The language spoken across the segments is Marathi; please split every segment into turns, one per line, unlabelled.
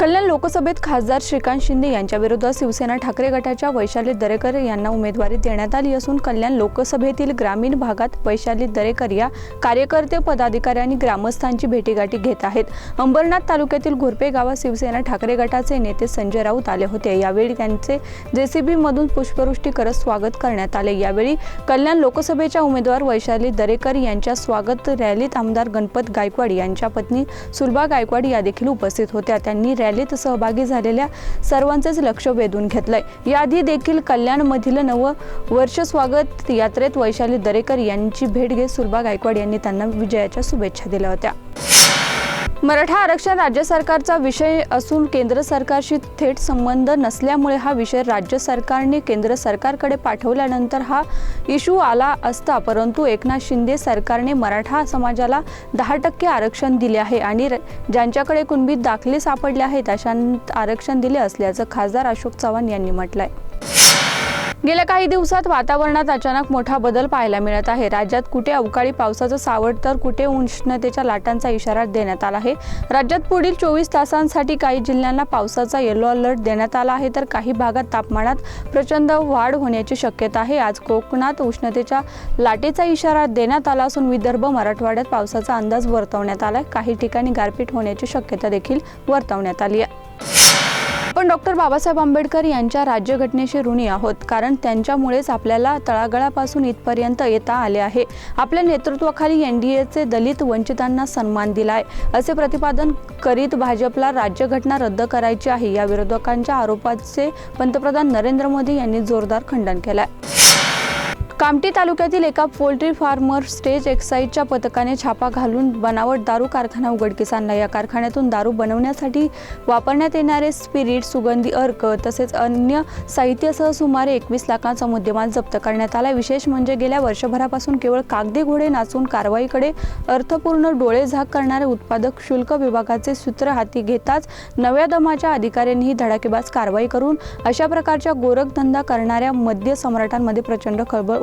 कल्याण लोकसभेत खासदार श्रीकांत शिंदे यांच्याविरोधात शिवसेना ठाकरे गटाच्या वैशाली दरेकर यांना उमेदवारी देण्यात आली असून कल्याण लोकसभेतील ग्रामीण भागात वैशाली दरेकर या कार्यकर्ते पदाधिकारी आणि ग्रामस्थांची भेटीगाठी घेत आहेत. अंबरनाथ तालुक्यातील घुरपे गावात शिवसेना ठाकरे गटाचे नेते संजय राऊत आले होते. यावेळी त्यांचे जेसीबी मधून पुष्पवृष्टी करत स्वागत करण्यात आले. यावेळी कल्याण लोकसभेच्या उमेदवार वैशाली दरेकर यांच्या स्वागत रॅलीत आमदार गणपत गायकवाड यांच्या पत्नी सुलभा गायकवाड या देखील उपस्थित होत्या. त्यांनी रॅलीत सहभागी झालेल्या सर्वांचेच लक्ष वेधून घेतलंय. याआधी देखील कल्याणमधील नव वर्ष स्वागत यात्रेत वैशाली दरेकर यांची भेट घेत सुलभा गायकवाड यांनी त्यांना विजयाच्या शुभेच्छा दिल्या होत्या. मराठा आरक्षण राज्य सरकारचा विषय असून केंद्र सरकारशी थेट संबंध नसल्यामुळे हा विषय राज्य सरकारने केंद्र सरकारकडे पाठवल्यानंतर हा इशू आला असता परंतु एकनाथ शिंदे सरकारने मराठा समाजाला दहा टक्के आरक्षण दिले आहे आणि र- ज्यांच्याकडे कुणबीत दाखले सापडले आहेत अशा आरक्षण दिले असल्याचं खासदार अशोक चव्हाण यांनी म्हटलं आहे गेल्या काही दिवसात वातावरणात अचानक मोठा बदल पाहायला मिळत आहे. राज्यात कुठे अवकाळी पावसाचं सावट तर कुठे उष्णतेच्या लाटांचा इशारा देण्यात आला आहे. राज्यात पुढील चोवीस तासांसाठी काही जिल्ह्यांना पावसाचा येलो अलर्ट देण्यात आला आहे. तर काही भागात तापमानात प्रचंड वाढ होण्याची शक्यता आहे. आज कोकणात उष्णतेच्या लाटेचा इशारा देण्यात आला असून विदर्भ मराठवाड्यात पावसाचा अंदाज वर्तवण्यात आला आहे काही ठिकाणी गारपीट होण्याची शक्यता देखील वर्तवण्यात आली आहे. आपण डॉक्टर बाबासाहेब आंबेडकर यांच्या राज्यघटनेशी ऋणी आहोत कारण त्यांच्यामुळेच आपल्याला तळागळापासून इथपर्यंत येता आले आहे. आपल्या नेतृत्वाखाली एन डी एचे दलित वंचितांना सन्मान दिलाय. असे प्रतिपादन करीत भाजपला राज्यघटना रद्द करायची आहे या विरोधकांच्या आरोपाचे पंतप्रधान नरेंद्र मोदी यांनी जोरदार खंडन केलंय. कामठी तालुक्यातील एका पोल्ट्री फार्मर स्टेज एक्साईजच्या पथकाने छापा घालून बनावट दारू कारखाना उघडकीस आणला. या कारखान्यातून दारू बनवण्यासाठी वापरण्यात येणारे स्पिरिट सुगंधी अर्क तसेच अन्य साहित्यासह सुमारे एकवीस लाखांचा मुद्देमाल जप्त करण्यात आला. विशेष म्हणजे गेल्या वर्षभरापासून केवळ कागदी घोडे नाचून कारवाईकडे अर्थपूर्ण डोळे झाक करणारे उत्पादक शुल्क विभागाचे सूत्र हाती घेताच नव्या दमाच्या अधिकाऱ्यांनीही धडाकेबाज कारवाई करून अशा प्रकारच्या गोरखधंदा करणाऱ्या मद्य सम्राटांमध्ये प्रचंड खळबळ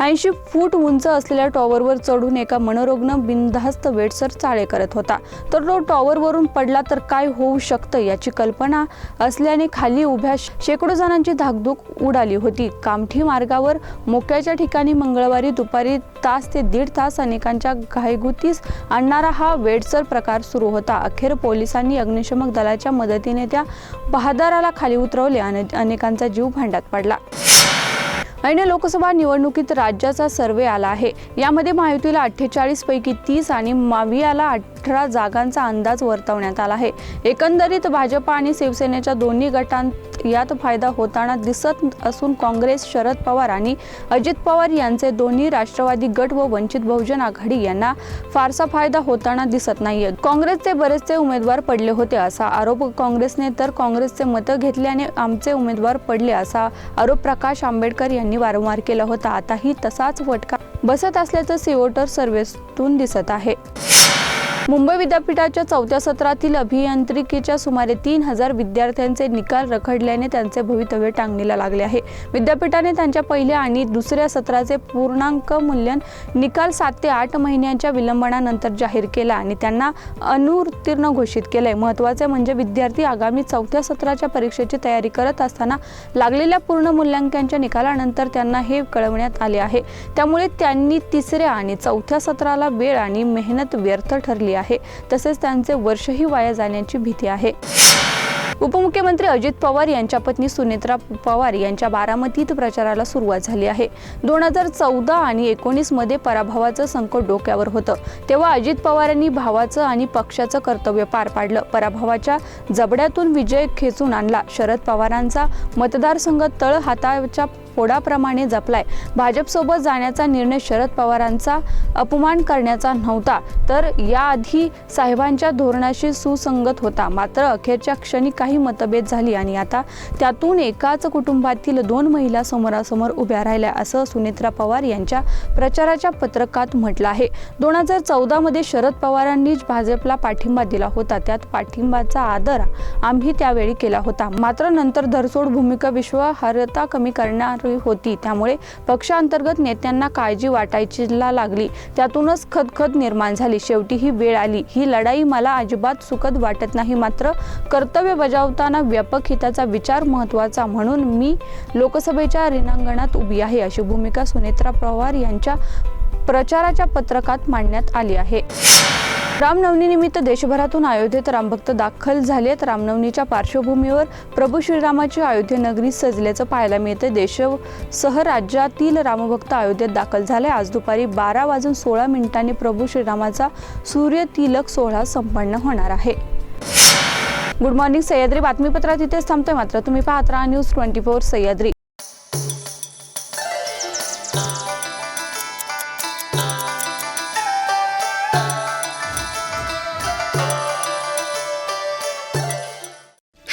ऐंशी फूट उंच असलेल्या टॉवरवर चढून एका मनोरुग्ण बिनधास्त वेटसर चाळे करत होता. तर तो टॉवरवरून पडला तर काय होऊ शकतं याची कल्पना असल्याने खाली उभ्या शेकडो जणांची धाकधूक उडाली होती. कामठी मार्गावर मोक्याच्या ठिकाणी मंगळवारी दुपारी तास ते दीड तास अनेकांच्या घायगुतीस आणणारा हा वेडसर प्रकार सुरू होता. अखेर पोलिसांनी अग्निशमक दलाच्या मदतीने त्या बहादाराला खाली उतरवले आणि अनेकांचा जीव भांड्यात पडला. ऐन लोकसभा निवडणुकीत राज्याचा सर्वे आला आहे. यामध्ये महायुतीला अठ्ठेचाळीस पैकी तीस आणि मावियाला अठरा जागांचा अंदाज वर्तवण्यात आला आहे. एकंदरीत भाजप आणि शिवसेनेच्या दोन्ही गटांत यात फायदा होताना दिसत असून काँग्रेस शरद पवार आणि अजित पवार यांचे दोन्ही राष्ट्रवादी गट व वंचित बहुजन आघाडी यांना फारसा फायदा होताना दिसत नाहीये. काँग्रेसचे बरेचसे उमेदवार पडले होते असा आरोप काँग्रेसने तर काँग्रेसचे मतं घेतल्याने आमचे उमेदवार पडले असा आरोप प्रकाश आंबेडकर यांनी वारंवार केला होता. आताही तसाच फटका बसत असल्याचं सिओटर सर्व्हेतून दिसत आहे. मुंबई विद्यापीठाच्या चौथ्या सत्रातील अभियांत्रिकीच्या सुमारे तीन हजार विद्यार्थ्यांचे निकाल रखडल्याने त्यांचे भवितव्य टांगणीला लागले आहे. विद्यापीठाने त्यांच्या पहिल्या आणि दुसऱ्या सत्राचे पूर्णांक मूल्यन निकाल सात ते आठ महिन्यांच्या विलंबनानंतर जाहीर केला आणि त्यांना अनुत्तीर्ण घोषित केलंय. महत्त्वाचे म्हणजे विद्यार्थी आगामी चौथ्या सत्राच्या परीक्षेची तयारी करत असताना लागलेल्या पूर्ण मूल्यांकनाच्या निकालानंतर त्यांना हे कळवण्यात आले आहे. त्यामुळे त्यांनी तिसऱ्या आणि चौथ्या सत्राला वेळ आणि मेहनत व्यर्थ ठरली आहे. तसेच त्यांचे वर्षही वाया जाण्याची भीती आहे. उपमुख्यमंत्री अजित पवार यांच्या पत्नी सुनेत्रा पवार यांच्या बारामतीत प्रचाराला सुरुवात झाली आहे. दोन हजार चौदा आणि एकोणीसमध्ये पराभवाचं संकट डोक्यावर होतं. तेव्हा अजित पवारांनी भावाचं आणि पक्षाचं कर्तव्य पार पाडलं. पराभवाच्या जबड्यातून विजय खेचून आणला. शरद पवारांचा मतदारसंघ तळ हाताच्या फोडाप्रमाणे जपलाय. भाजपसोबत जाण्याचा निर्णय शरद पवारांचा अपमान करण्याचा नव्हता तर याआधी साहेबांच्या धोरणाशी सुसंगत होता. मात्र अखेरच्या क्षणी काही मतभेद झाली आणि आता त्यातून एकाच कुटुंबातील दोन महिला समोरासमोर उभ्या राहिल्या असं सुनेत्रा पवार यांच्या प्रचाराच्या पत्रकात म्हटलं आहे. दोन हजार चौदामध्ये शरद पवारांनीच भाजपला पाठिंबा दिला होता. त्यात पाठिंबाचा आदर आम्ही त्यावेळी केला होता. मात्र नंतर धरसोड भूमिका विश्वासार्हता कमी करणार होती. त्यामुळे पक्षांतर्गत नेत्यांना काळजी वाटायची लागली. त्यातूनच खदखद निर्माण झाली. शेवटी ही वेळ आली. ही लढाई मला अजिबात सुखद वाटत नाही. मात्र कर्तव्य बजावताना व्यापक हिताचा विचार महत्त्वाचा म्हणून मी लोकसभेच्या रिणांगणात उभी आहे अशी भूमिका सुनेत्रा पवार यांच्या प्रचाराच्या पत्रकात मांडण्यात आली आहे. रामनवमीनिमित्त देशभरातून अयोध्येत रामभक्त दाखल झालेत रामनवमीच्या पार्श्वभूमीवर प्रभू श्रीरामाची अयोध्येनगरी सजल्याचं पाहायला मिळतं देशसह राज्यातील रामभक्त अयोध्येत दाखल झाले. आज दुपारी बारा वाजून सोळा मिनिटांनी प्रभू श्रीरामाचा सूर्यतिलक सोहळा संपन्न होणार आहे. Good morning Sahyadri. बातमीपत्रात इथेच थांबतोय. मात्र तुम्ही पाहत राहा न्यूज ट्वेंटी फोर सह्याद्री.